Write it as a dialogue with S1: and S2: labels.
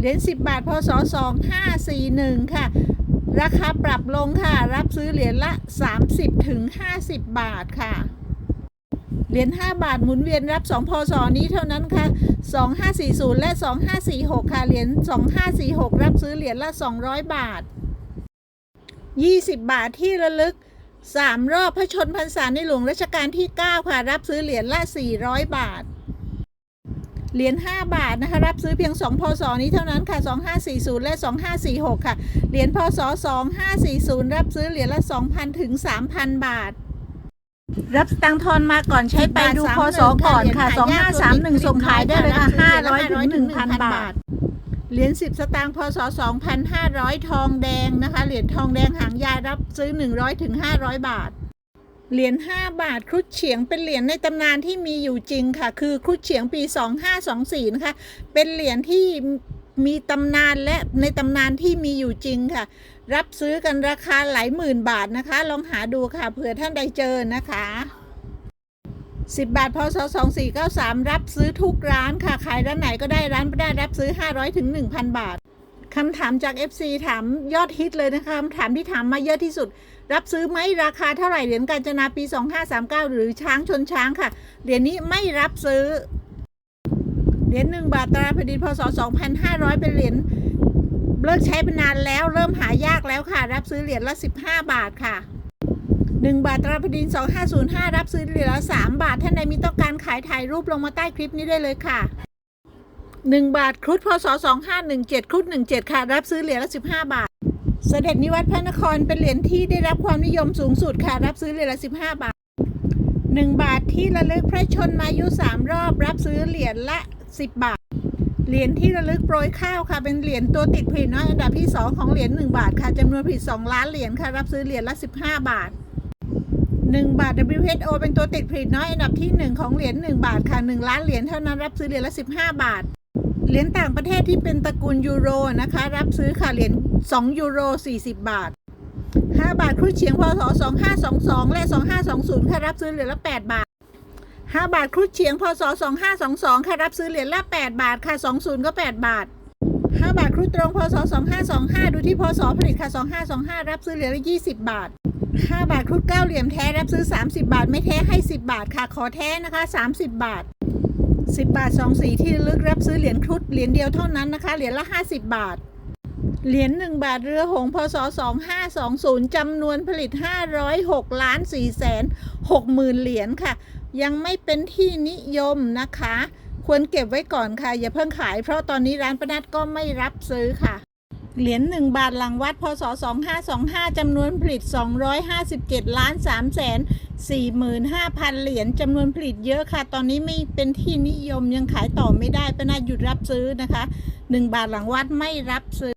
S1: เหรียญ10 บาท พศ 2541 ค่ะ ราคาปรับลงค่ะ รับซื้อเหรียญละ 30ถึง50 บาทค่ะ เหรียญ5บาทหมุนเวียนรับ 2 พศ นี้เท่านั้นค่ะ 2540 และ 2546 ค่ะ เหรียญ2546 รับซื้อเหรียญละ 200 บาท 20 บาทที่ระลึก3รอบพระชนพรรษาในหลวงรัชกาลที่ 9 ค่ะ รับซื้อเหรียญละ 400 บาท เหรียญ5บาทนะคะรับซื้อเพียง 2 พศ นี้เท่านั้นค่ะ 2540 และ 2546 ค่ะ เหรียญพศ 2540 รับซื้อเหรียญละ 2,000 ถึง 3,000 บาท รับสตังค์ทอนมาก่อนใช้ไปดูพศก่อนค่ะ 2531 ส่งขายได้เลยค่ะ500 ถึง 1,000 บาทเหรียญ10 สตางค์พศ 2,500 ทองแดงนะคะ เหรียญทองแดงหางยาวรับซื้อ 100 ถึง 500 บาท เหรียญ5บาทครุฑเฉียงเป็นเหรียญในตำนานที่มีอยู่จริงค่ะ คือครุฑเฉียงปี 2524 นะคะ เป็นเหรียญที่มีตำนานและในตำนานที่มีอยู่จริงค่ะ รับซื้อกันราคาหลายหมื่นบาทนะคะ ลองหาดูค่ะเผื่อท่านใดเจอนะคะ10 บาทพศ2493 รับซื้อทุกร้านค่ะ ขายร้านไหนก็ได้ร้านไม่ได้รับซื้อ 500ถึง1,000 บาท คำถามจาก FC ถามยอดฮิตเลยนะคะคำถามที่ถามมาเยอะที่สุด รับซื้อไหมราคาเท่าไหร่เหรียญกาญจนาปี 2539 หรือช้างชนช้างค่ะ เหรียญนี้ไม่รับซื้อ เหรียญหนึ่งบาทตราแผ่นดินพศ 2500 เป็นเหรียญเลิกใช้ไปนานแล้วเริ่มหายากแล้วค่ะ รับซื้อเหรียญละ 15 บาทค่ะ 1 บาทตราแผ่นดิน 2505 รับซื้อเหรียญละ 3 บาทท่านใดมีต้องการขายถ่ายรูปลงมาใต้คลิปนี้ได้เลยค่ะ 1 บาทครุฑพศ 2517 ครุฑ17 ค่ะ รับซื้อเหรียญละ 15 บาท เสด็จนิวัตรพระนครเป็นเหรียญที่ได้รับความนิยมสูงสุดค่ะ รับซื้อเหรียญละ 15 บาท 1 บาทที่ระลึกพระชนมายุ 3 รอบ รับซื้อเหรียญละ 10 บาท เหรียญที่ระลึกโปรยข้าวค่ะ เป็นเหรียญตัวติดผลิตน้อยอันดับที่ 2 ของเหรียญ1บาทค่ะจำนวนผลิต2ล้านเหรียญค่ะ รับซื้อเหรียญละ 15 บาท1 บาท WHO เป็นตัวติดผลิตน้อยอันดับที่ 1 ของเหรียญ1บาทค่ะ 1 ล้านเหรียญเท่านั้นรับซื้อเหรียญละ 15 บาท เหรียญต่างประเทศที่เป็นตระกูลยูโรนะคะ รับซื้อค่ะเหรียญ2ยูโร 40 บาท 5 บาทครุฑเฉียงพศ2522 และ 2520 ค่ะ รับซื้อเหรียญละ 8 บาท 5 บาทครุฑเฉียงพศ2522 ค่ะ รับซื้อเหรียญละ 8 บาท ค่ะ 20 ก็ 8 บาท 5 บาทครุฑตรงพศ2525 ดูที่พศผลิตค่ะ 2525 รับซื้อเหรียญละ 20 บาท 5 บาทครุฑเก้าเหลี่ยมแท้ รับซื้อ 30 บาท ไม่แท้ให้ 10 บาทค่ะ ขอแท้นะคะ 30 บาท 10 บาท 2 สีที่ระลึกรับซื้อเหรียญครุฑเหรียญเดียวเท่านั้นนะคะ เหรียญละ 50 บาท เหรียญ1บาทเรือหงส์พศ 2520จำนวนผลิต 506ล้าน4แสน6หมื่นเหรียญค่ะ ยังไม่เป็นที่นิยมนะคะ ควรเก็บไว้ก่อนค่ะ อย่าเพิ่งขายเพราะตอนนี้ร้านประนัดก็ไม่รับซื้อค่ะ เหรียญ1บาทหลังวัดพศ 2525 จำนวนผลิต 257 ล้าน3แสน45,000 เหรียญจำนวนผลิตเยอะค่ะ ตอนนี้ไม่เป็นที่นิยมยังขายต่อไม่ได้ประนัดหยุดรับซื้อนะคะ 1 บาทหลังวัดไม่รับซื้อ